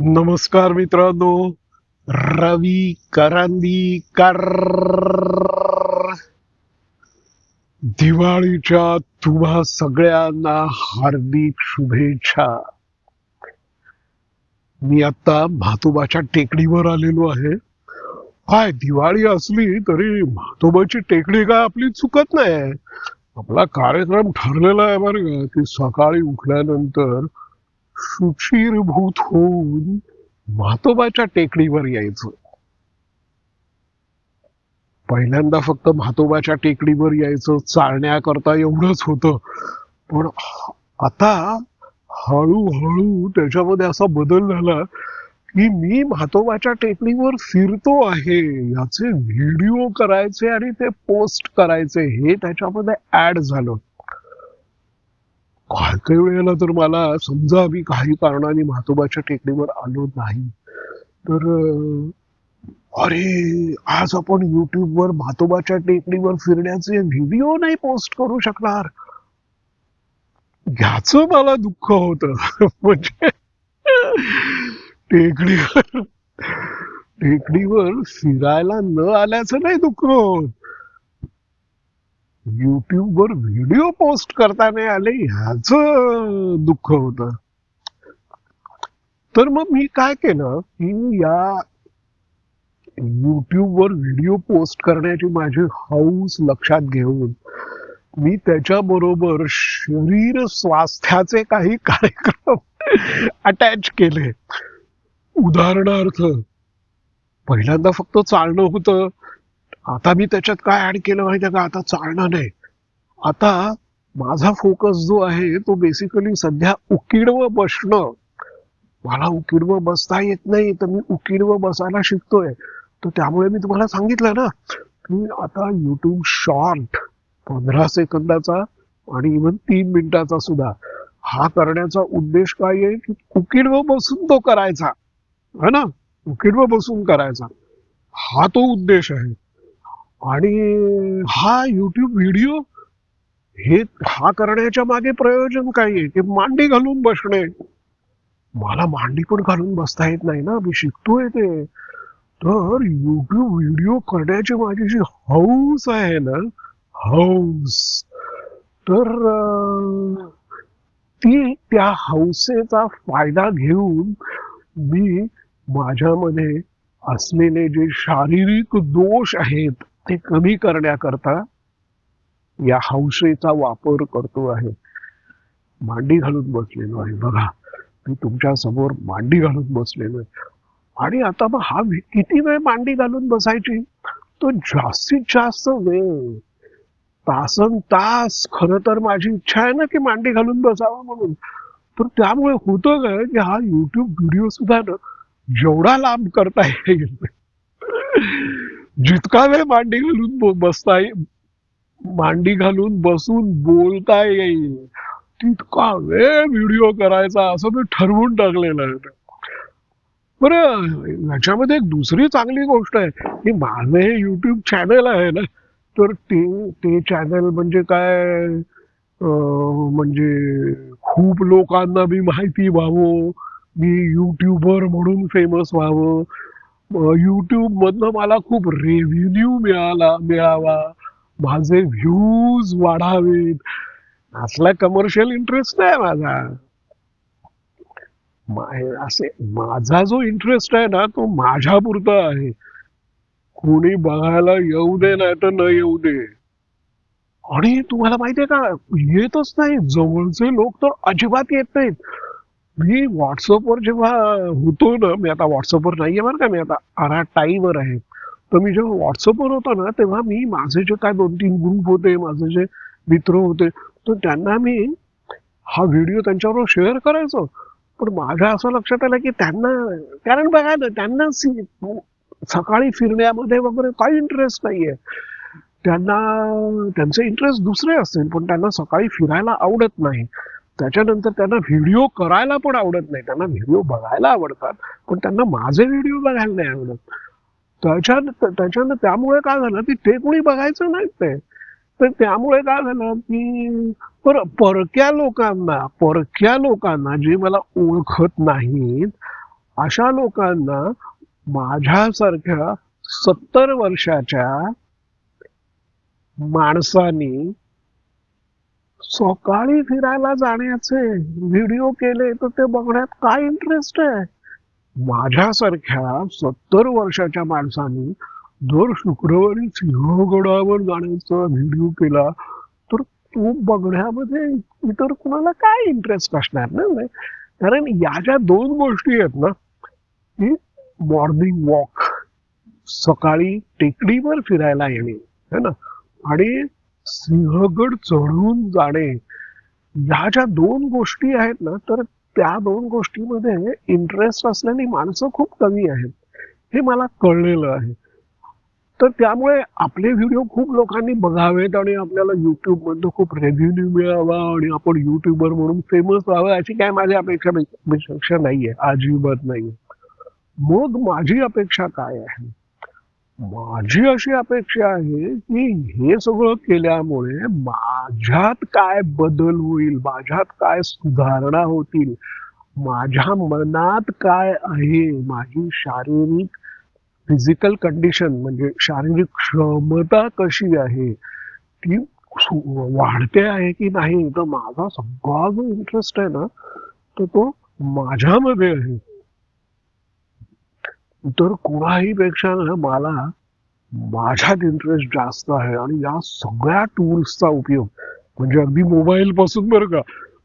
नमस्कार मित्रांनो रवी करंदीकर दिवाळीच्या तुम्हा सगळ्यांना हार्दिक शुभेच्छा. मी आता भातोबाच्या टेकडीवर आलेलो आहे. काय दिवाळी असली तरी भातोबाची टेकडी काय आपली चुकत नाही. आपला कार्यक्रम ठरलेला आहे बरं का की सकाळी उठल्यानंतर शुचिरभूत होऊन म्हातोबाच्या टेकडीवर यायचं. पहिल्यांदा फक्त म्हातोबाच्या टेकडीवर यायचं चालण्याकरता एवढंच होतं. पण आता हळूहळू त्याच्यामध्ये असा बदल झाला की मी म्हातोबाच्या टेकडीवर फिरतो आहे याचे व्हिडिओ करायचे आणि ते पोस्ट करायचे हे त्याच्यामध्ये ऍड झालं. काही वेळेला तर मला समजा मी काही कारणाने म्हातोबाच्या टेकडीवर आलो नाही तर अरे आज आपण युट्यूबवर म्हातोबाच्या टेकडीवर फिरण्याचे व्हिडिओ नाही पोस्ट करू शकणार. ह्याच मला दुःख होत. म्हणजे टेकडीवर टेकडीवर फिरायला न आल्याचं नाही दुःख होत. युट्यूबवर व्हिडिओ पोस्ट करता नाही आले ह्याच दुःख होत. तर मग मी काय केलं की या युट्यूबवर व्हिडिओ पोस्ट करण्याची माझी हौस लक्षात घेऊन मी त्याच्याबरोबर शरीर स्वास्थ्याचे काही कार्यक्रम अटॅच केले. उदाहरणार्थ पहिल्यांदा फक्त चालणं होतं. आता मी त्याच्यात काय ऍड केलं माहितीये का? आता चालणार नाही. आता माझा फोकस जो आहे तो बेसिकली सध्या उकिडव बसणं. मला उकिडव बसता येत नाही तर मी उकिडव बसायला शिकतोय. तर त्यामुळे मी तुम्हाला सांगितलं ना की आता युट्यूब शॉर्ट पंधरा सेकंदाचा आणि इव्हन तीन मिनिटाचा सुद्धा हा करण्याचा उद्देश काय आहे? की उकिडव बसून तो करायचा. है ना? उकिडव बसून करायचा. हा तो उद्देश आहे. आणि हा युट्यूब व्हिडिओ हे हा करण्याच्या मागे प्रयोजन काय आहे? की मांडी घालून बसणे. मला मांडी पण घालून बसता येत नाही ना मी शिकतोय ते. तर युट्यूब व्हिडिओ करण्याची माझी जी हौस आहे ना हौस. तर ती त्या हौसेचा फायदा घेऊन मी माझ्यामध्ये असलेले जे शारीरिक दोष आहेत ते कमी करण्याकरता या हौसेचा वापर करतो आहे. मांडी घालून बसलेलो आहे. बघा मी तुमच्यासमोर मांडी घालून बसलेलो आहे. आणि आता मग हा किती वेळ मांडी घालून बसायची? तो जास्तीत जास्त वेळ. तासन तास. खर तर माझी इच्छा आहे ना की मांडी घालून बसावं म्हणून. तर त्यामुळे होतं काय की हा युट्यूब व्हिडिओ सुद्धा ना जेवढा लांब करता येईल. जितका वेळ मांडी घालून ब- बसता मांडी घालून बसून बोलता येईल तितका वेळ व्हिडिओ करायचा असं मी ठरवून टाकलेलं आहे. बर याच्यामध्ये एक दुसरी चांगली गोष्ट आहे की माझं हे युट्यूब चॅनल आहे ना तर ते ते चॅनल म्हणजे काय? म्हणजे खूप लोकांना मी माहिती व्हावं मी युट्यूबर म्हणून फेमस व्हावं युट्यूब मधनं मला खूप रेव्हेन्यू मिळाला मिळावा. माझे व्ह्यूज वाढावेत. असला कमर्शियल इंटरेस्ट नाही माझा. असे माझा जो इंटरेस्ट आहे ना तो माझ्या पुरता आहे. कोणी बघायला येऊ दे नाही तर न येऊ दे. आणि तुम्हाला माहितीये का येतच नाही. जवळचे लोक तर अजिबात येत नाहीत. मी व्हॉट्सअपवर जेव्हा होतो ना मी आता व्हॉट्सअपवर नाहीये बरं का मी आता आरा टाईवर आहे. तर मी जेव्हा व्हॉट्सअपवर होतो ना तेव्हा मी माझे जे काय दोन तीन ग्रुप होते माझे जे मित्र होते तर त्यांना मी हा व्हिडिओ त्यांच्याबरोबर शेअर करायचो. पण माझ्या असं लक्षात आलं की त्यांना कारण बघा ना त्यांना सकाळी फिरण्यामध्ये वगैरे काही इंटरेस्ट नाहीये. त्यांना त्यांचे इंटरेस्ट दुसरे असतील पण त्यांना सकाळी फिरायला आवडत नाही. त्याच्यानंतर त्यांना व्हिडिओ करायला पण आवडत नाही. त्यांना व्हिडिओ बघायला आवडतात पण त्यांना माझे व्हिडिओ बघायला नाही आवडत. त्याच्या त्याच्यानं त्यामुळे काय झालं की ते कोणी बघायचं नाही ते. तर त्यामुळे काय झालं की पर परक्या लोकांना परक्या लोकांना जे मला ओळखत नाहीत अशा लोकांना माझ्यासारख्या सत्तर वर्षाच्या माणसानी सकाळी फिरायला जाण्याचे व्हिडिओ केले तर ते बघण्यात काय इंटरेस्ट आहे? माझ्यासारख्या सत्तर वर्षाच्या माणसाने दर शुक्रवारी सिंहगडावर जाण्याचा व्हिडिओ केला तर तो बघण्यामध्ये इतर कुणाला काय इंटरेस्ट असणार ना? कारण या ज्या दोन गोष्टी आहेत ना की मॉर्निंग वॉक सकाळी टेकडीवर फिरायला येणे है ना? आणि सिंहगड चढून जाणे ह्या ज्या दोन गोष्टी आहेत ना तर त्या दोन गोष्टीमध्ये इंटरेस्ट असलेली माणसं खूप कमी आहेत. हे मला कळलेलं आहे. तर त्यामुळे आपले व्हिडिओ खूप लोकांनी बघावेत आणि आपल्याला युट्यूब मधनं खूप रेव्हेन्यू मिळावा आणि आपण युट्यूबर म्हणून फेमस व्हावं अशी काय माझी अपेक्षा अपेक्षा नाहीये अजिबात नाहीये मग माझी अपेक्षा काय आहे? माझी अशी अपेक्षा आहे की हे सगळं केल्यामुळे माझ्यात काय बदल होईल माझ्यात काय सुधारणा होतील माझ्या मनात काय आहे माझी शारीरिक फिजिकल कंडिशन म्हणजे शारीरिक क्षमता कशी आहे ती वाढते आहे की नाही तर माझा सगळा जो इंटरेस्ट आहे ना तर तो माझ्यामध्ये आहे. तर कोणाही पेक्षा ना मला माझ्यात इंटरेस्ट जास्त आहे आणि या सगळ्या टूल्सचा उपयोग म्हणजे अगदी मोबाईल पासून बरं का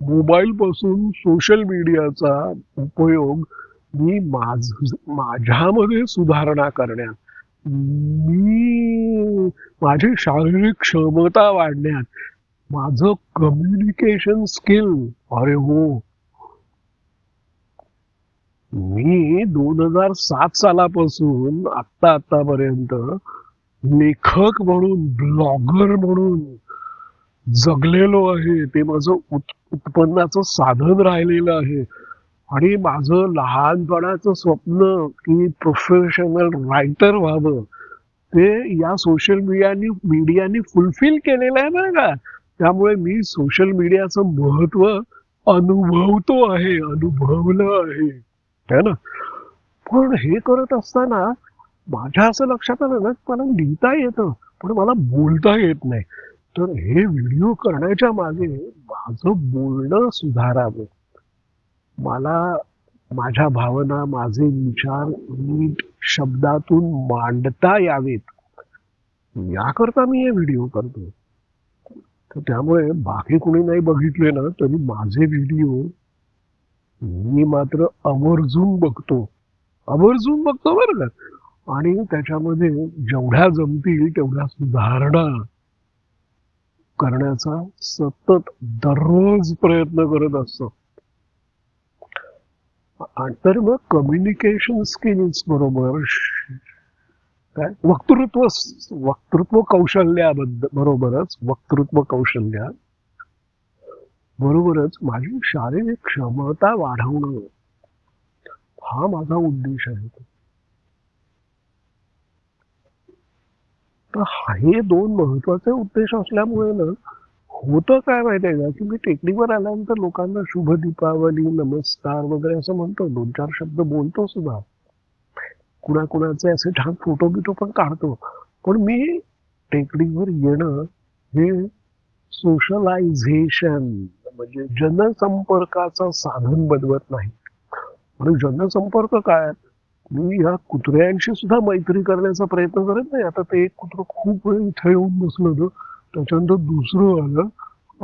मोबाईल पासून सोशल मीडियाचा उपयोग मी माझ माझ्यामध्ये सुधारणा करण्यात मी माझी शारीरिक क्षमता वाढण्यात माझं कम्युनिकेशन स्किल अरे हो मी दोन हजार सात सालापासून आत्ता आतापर्यंत लेखक म्हणून ब्लॉगर म्हणून जगलेलो आहे. ते माझं उत्पन्नाचं साधन राहिलेलं आहे. आणि माझं लहानपणाचं स्वप्न की प्रोफेशनल रायटर व्हावं ते या सोशल मीडियानी मीडियाने फुलफिल केलेलं आहे ना का. त्यामुळे मी सोशल मीडियाचं महत्त्व अनुभवतो आहे अनुभवलं आहे. आहे ना? पण हे करत असताना माझ्या असं लक्षात आलं ना मला लिहिता येतं पण मला बोलता येत नाही. तर हे व्हिडिओ करण्याच्या मागे माझं बोलणं सुधारावं. मला माझ्या भावना माझे विचार नीट शब्दातून मांडता यावेत. याकरता मी हे व्हिडिओ करतो तर त्यामुळे बाकी कोणी नाही बघितले ना तरी माझे व्हिडिओ मी मात्र आवर्जून बघतो. आवर्जून बघतो बरं का? आणि त्याच्यामध्ये जेवढ्या जमतील तेवढ्या सुधारणा करण्याचा सतत दररोज प्रयत्न करत असतो. तर मग कम्युनिकेशन स्किल्स बरोबर काय? वक्तृत्व वक्तृत्व कौशल्याबद्दल बरोबरच वक्तृत्व कौशल्या बरोबरच माझी शारीरिक क्षमता वाढवणं हा माझा उद्देश आहे. तर हे दोन महत्त्वाचे उद्देश असल्यामुळे ना होतं काय माहितीये का की मी टेकडीवर आल्यानंतर लोकांना शुभ दीपावली नमस्कार वगैरे असं म्हणतो दोन चार शब्द बोलतो सुद्धा. कुणाकुणाचे असे छान फोटो बिटो पण काढतो. पण मी टेकडीवर येणं हे सोशलायझेशन म्हणजे जनसंपर्काचं साधन बनवत नाही. आणि जनसंपर्क काय? मी ह्या कुत्र्यांशी सुद्धा मैत्री करण्याचा प्रयत्न करत नाही. आता ते एक कुत्र खूप वेळ इथे येऊन बसलं होतं. त्याच्यानंतर दुसरं आलं.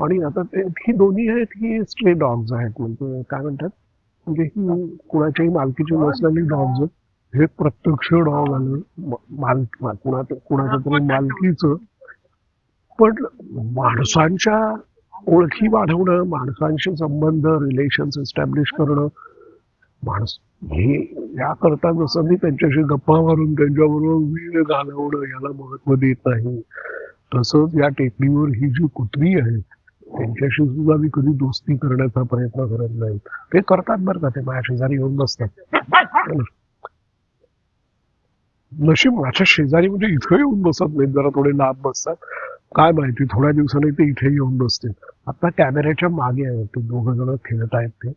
आणि आता ते ही दोन्ही आहेत ही स्ट्रे डॉग्स आहेत. म्हणजे काय म्हणतात? म्हणजे ही कुणाच्याही मालकीची नसलेली डॉग्स हे प्रत्यक्ष डॉग आलं. माल कुणाच्या तरी मालकीचं. पण माणसांच्या ओळखी वाढवणं माणसांशी संबंध रिलेशन्स एस्टॅब्लिश करणं माणस हे याकरता जसं मी त्यांच्याशी गप्पा मारून त्यांच्याबरोबर वेळ घालवणं याला महत्त्व देत नाही. तसंच या टेकडीवर ही जी कुत्री आहे त्यांच्याशी सुद्धा मी कधी दोस्ती करण्याचा प्रयत्न करत नाही. ते करतात बरं का ते माझ्या शेजारी येऊन बसतात. नशीब माझ्या शेजारी म्हणजे इथं येऊन बसत नाहीत जरा थोडे लांब बसतात. काय माहिती थोड्या दिवसांनी ते इथे येऊन बसतील. आता कॅमेऱ्याच्या मागे आहे ते दोघं जण खेळत आहेत ते.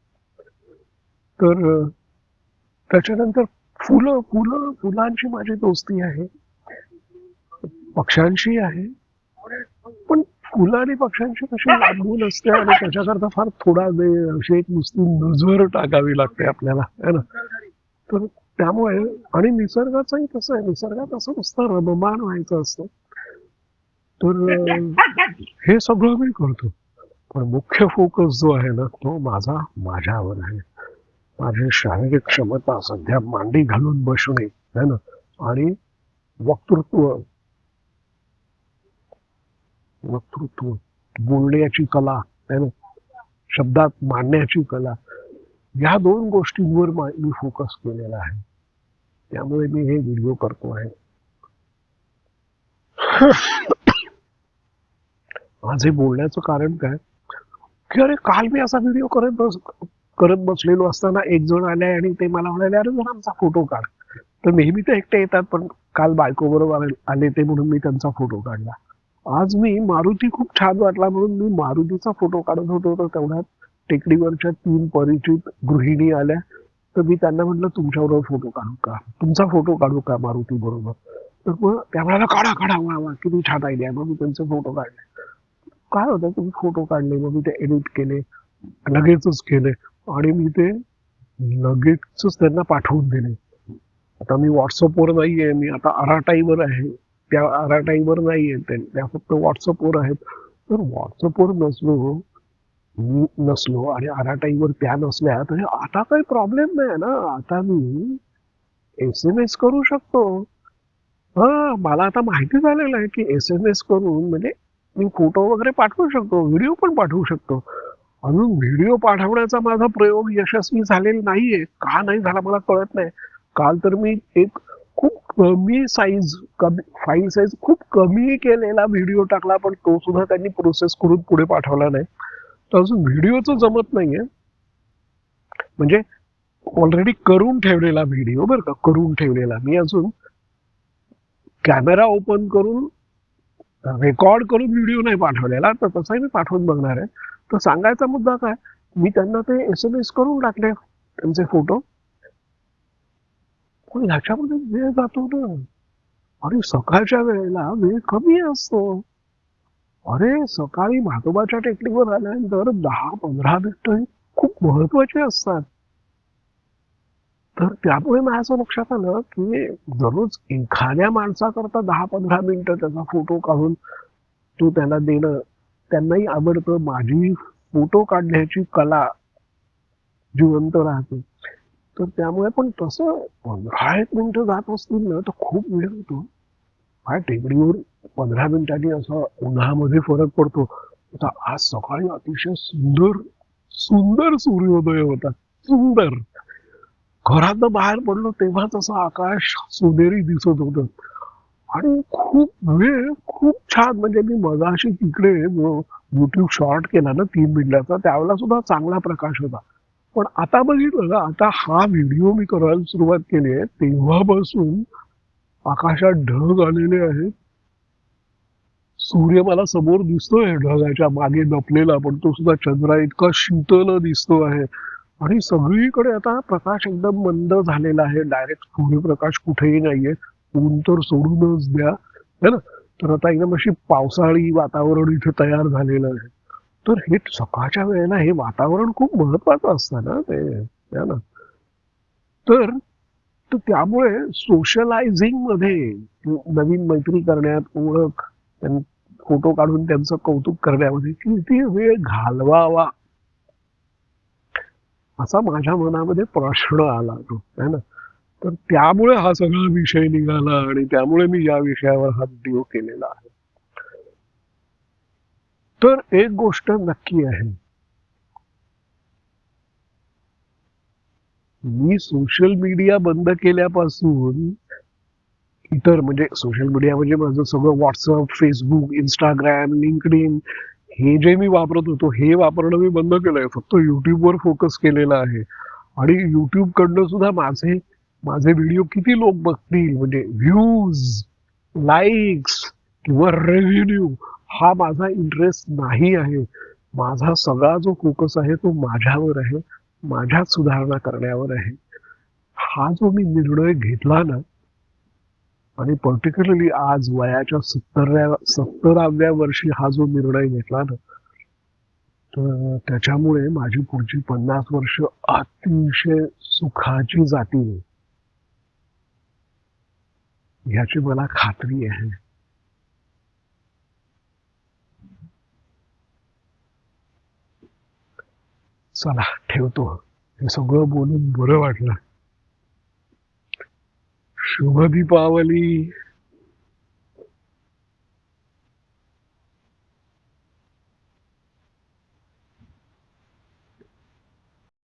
तर त्याच्यानंतर फुलं फुलं फुलांची माझी दोस्ती आहे. पक्ष्यांशी आहे. पण फुलं आणि पक्ष्यांशी कशी लांबून असते आणि त्याच्याकरता फार थोडा वेळ अशी एक नुसती नजर टाकावी लागते आपल्याला है ना? तर त्यामुळे आणि निसर्गाचंही कसं आहे निसर्गात असं नुसतं रममान व्हायचं असतं. तर हे सगळं मी करतो. पण मुख्य फोकस जो आहे ना तो माझा माझ्यावर आहे. माझी शारीरिक क्षमता सध्या मांडी घालून बसणे है ना? आणि वक्तृत्व वक्तृत्व बोलण्याची कला है ना? शब्दात मांडण्याची कला या दोन गोष्टींवर मी फोकस केलेला आहे. त्यामुळे मी हे व्हिडिओ करतो आहे. माझे बोलण्याचं कारण काय? की अरे काल मी असा व्हिडिओ करत बस करत बसलेलो असताना एक जण आले आणि ते मला म्हणाले अरे जरा आमचा फोटो काढ. तर नेहमी तर एकटे येतात पण काल बायको बरोबर आले ते म्हणून मी त्यांचा फोटो काढला. आज मी मारुती खूप छान वाटला म्हणून मी मारुतीचा फोटो काढत होतो तर तेवढ्यात टेकडीवरच्या तीन परिचित गृहिणी आल्या. तर मी त्यांना म्हटलं तुमच्याबरोबर फोटो काढू का? तुमचा फोटो काढू का मारुती बरोबर तर मग त्या म्हणाला काढा काढा वा वा किती छान आयडिया मग मी त्यांचे फोटो काढले. काय होतं? तुम्ही फोटो काढले मग मी ते एडिट केले लगेचच केले. आणि मी ते लगेचच त्यांना पाठवून दिले. आता मी व्हॉट्सअपवर नाहीये मी आता आराटाईवर आहे. त्या आराटाईवर नाहीये आहे त्या फक्त व्हॉट्सअपवर आहेत. तर व्हॉट्सअपवर नसलो मी नसलो आणि आराटाईवर त्या नसल्या तर आता काही प्रॉब्लेम नाही ना? आता मी एस एम एस करू शकतो. हा मला आता माहिती झालेलं आहे की एस एम एस करून म्हणजे मी फोटो वगैरे पाठवू शकतो व्हिडिओ पण पाठवू शकतो. अजून व्हिडिओ पाठवण्याचा माझा प्रयोग यशस्वी झालेला नाहीये का नाही झाला मला कळत नाही. काल तर मी एक खूप कमी साईज कमी फाईल साईज खूप कमी केलेला व्हिडिओ टाकला पण तो सुद्धा त्यांनी प्रोसेस करून पुढे पाठवला नाही. तर अजून व्हिडिओचं जमत नाहीये. म्हणजे ऑलरेडी करून ठेवलेला व्हिडिओ बरं का करून ठेवलेला. मी अजून कॅमेरा ओपन करून रेकॉर्ड करून व्हिडिओ नाही पाठवलेला तर तसाही मी पाठवून बघणार आहे. तर सांगायचा मुद्दा काय? मी त्यांना ते एस एम एस करून टाकले त्यांचे फोटो. पण ह्याच्यामध्ये वेळ जातो ना. अरे सकाळच्या वेळेला वेळ कमी असतो. अरे सकाळी म्हातोबाच्या टेकडीवर आल्यानंतर दहा पंधरा मिनिटं खूप महत्त्वाचे असतात. तर त्यामुळे मला असं लक्षात आलं की दररोज एखाद्या माणसाकरता दहा पंधरा मिनिटं त्याचा फोटो काढून तो त्याला देणं त्यांनाही आवडतं. माझी फोटो काढण्याची कला जिवंत राहते. तर त्यामुळे पण तसं पंधरा एक मिनिटं जात असतील ना तर खूप वेळ होतो. काय टेकडीवर पंधरा मिनिटांनी असं उन्हामध्ये फरक पडतो. आता आज सकाळी अतिशय सुंदर सुंदर सूर्योदय होता. सुंदर. घरातनं बाहेर पडलो तेव्हाच असं आकाश सोनेरी दिसत होत. आणि खूप वेळ खूप छान म्हणजे मी मगाशी तिकडे युट्यूब शॉर्ट केला ना तीन मिनिटाचा त्यावेळेला सुद्धा चांगला प्रकाश होता. पण आता बघितलं ना आता हा व्हिडिओ मी करायला सुरुवात केली आहे तेव्हापासून आकाशात ढग आलेले आहेत. सूर्य मला समोर दिसतोय ढगाच्या मागे लपलेला पण तो सुद्धा चंद्रा इतका शीतल दिसतो आहे. आणि सगळीकडे आता प्रकाश एकदम मंद झालेला आहे. डायरेक्ट सूर्यप्रकाश कुठेही नाहीये. ऊन तर सोडूनच द्या. है ना? तर आता एकदम अशी पावसाळी वातावरण इथे तयार झालेलं आहे. तर हे सकाळच्या वेळेला हे वातावरण खूप महत्वाचं असतं ना ते. है ना? तर तर त्यामुळे सोशलायझिंगमध्ये नवीन मैत्री करण्यात ओळख फोटो काढून त्यांचं कौतुक करण्यामध्ये किती वेळ घालवावा? असा माझ्या मनामध्ये प्रश्न आला तो है ना? तर त्यामुळे हा सगळा विषय निघाला आणि त्यामुळे मी या विषयावर हा व्हिडिओ केलेला आहे. तर एक गोष्ट नक्की आहे. मी सोशल मीडिया बंद केल्यापासून इतर म्हणजे सोशल मीडिया म्हणजे माझं सगळं व्हॉट्सअप फेसबुक इंस्टाग्राम लिंकडिन हे जे मी वापरत होतो हे वापरणं मी बंद केलंय. फक्त युट्यूबवर फोकस केलेला आहे. आणि युट्यूब कडनं सुद्धा माझे माझे व्हिडिओ किती लोक बघतील? म्हणजे व्ह्यूज लाईक्स किंवा रेव्हेन्यू हा माझा इंटरेस्ट नाही आहे. माझा सगळा जो फोकस आहे तो माझ्यावर आहे. माझ्यात सुधारणा करण्यावर आहे. हा जो मी निर्णय घेतला ना आणि पर्टिक्युलरली आज वयाच्या सत्तराव्या सत्तराव्या वर्षी हा जो निर्णय घेतला ना तर त्याच्यामुळे माझी पुढची पन्नास वर्ष अतिशय सुखाची जातील ह्याची मला खात्री आहे. चला ठेवतो. हे सगळं बोलून बरं वाटलं. शुभ दीपावली